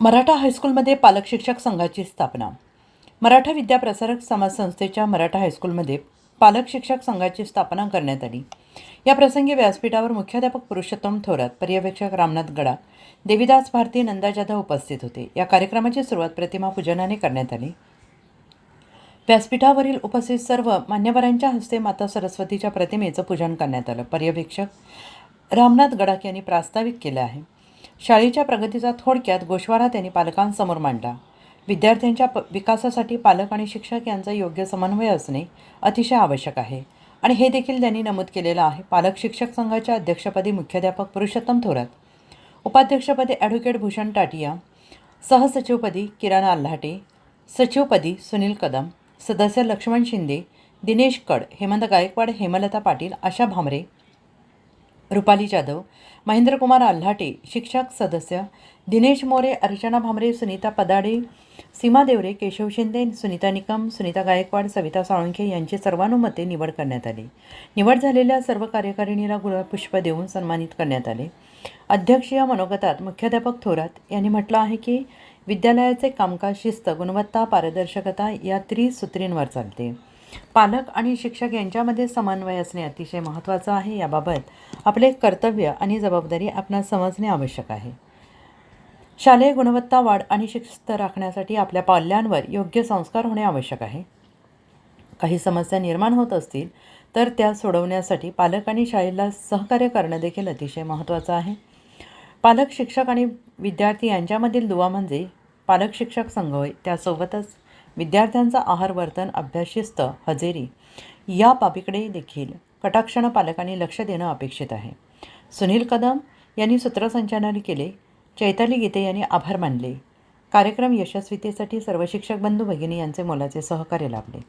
मराठा हायस्कूलमध्ये पालक शिक्षक संघाची स्थापना. मराठा विद्याप्रसारक समाज संस्थेच्या मराठा हायस्कूलमध्ये पालक शिक्षक संघाची स्थापना करण्यात आली. या प्रसंगी व्यासपीठावर मुख्याध्यापक पुरुषोत्तम थोरात पर्यवेक्षक रामनाथ गडा देविदास भारती नंदा जाधव उपस्थित होते. या कार्यक्रमाची सुरुवात प्रतिमा पूजनाने करण्यात आली. व्यासपीठावरील उपस्थित सर्व मान्यवरांच्या हस्ते माता सरस्वतीच्या प्रतिमेचं पूजन करण्यात आलं. पर्यवेक्षक रामनाथ गडाख यांनी प्रास्ताविक केलं आहे. शाळेच्या प्रगतीचा थोडक्यात गोषवारा त्यांनी पालकांसमोर मांडला. विद्यार्थ्यांच्या प विकासासाठी पालक आणि शिक्षक यांचा योग्य समन्वय असणे अतिशय आवश्यक आहे. आणि हे देखील त्यांनी नमूद केलेलं आहे पालक शिक्षक संघाच्या अध्यक्षपदी मुख्याध्यापक पुरुषोत्तम थोरात उपाध्यक्षपदी ॲडव्होकेट भूषण टाटिया सहसचिवपदी किरण आल्हाटे सचिवपदी सुनील कदम सदस्य लक्ष्मण शिंदे दिनेश कड हेमंत गायकवाड हेमलता पाटील आशा भामरे रुपाली जाधव महेंद्रकुमार आल्हाटे शिक्षक सदस्य दिनेश मोरे अर्चना भामरे सुनीता पदाडे सीमा देवरे केशव शिंदे सुनीता निकम सुनीता गायकवाड सविता साळुंखे यांची सर्वानुमते निवड करण्यात आली. निवड झालेल्या सर्व कार्यकारिणीला गुलाबपुष्प देऊन सन्मानित करण्यात आले. अध्यक्षीय मनोगतात मुख्याध्यापक थोरात यांनी म्हटलं आहे की विद्यालयाचे कामकाज शिस्त गुणवत्ता पारदर्शकता या त्रिसूत्रींवर चालते. पालक आणि शिक्षक यांच्यामध्ये समन्वय असणे अतिशय महत्त्वाचं आहे. याबाबत आपले कर्तव्य आणि जबाबदारी आपणास समजणे आवश्यक आहे. शालेय गुणवत्ता वाढ आणि शिस्त राखण्यासाठी आपल्या पाल्यांवर योग्य संस्कार होणे आवश्यक आहे. काही समस्या निर्माण होत असतील तर त्या सोडवण्यासाठी पालक आणि शाळेला सहकार्य करणं देखील अतिशय महत्त्वाचं आहे. पालक शिक्षक आणि विद्यार्थी यांच्यामधील दुवा म्हणजे पालक शिक्षक संघ होय त्यासोबतच विद्यार्थ्यांचा आहार वर्तन अभ्यास शिस्त हजेरी या बाबीकडे देखील कटाक्षण पालकांनी लक्ष देणं अपेक्षित आहे. सुनील कदम यांनी सूत्रसंचालन केले चैताली गीते यांनी आभार मानले कार्यक्रम यशस्वीतेसाठी सर्व शिक्षक बंधू भगिनी यांचे मोलाचे सहकार्य लाभले.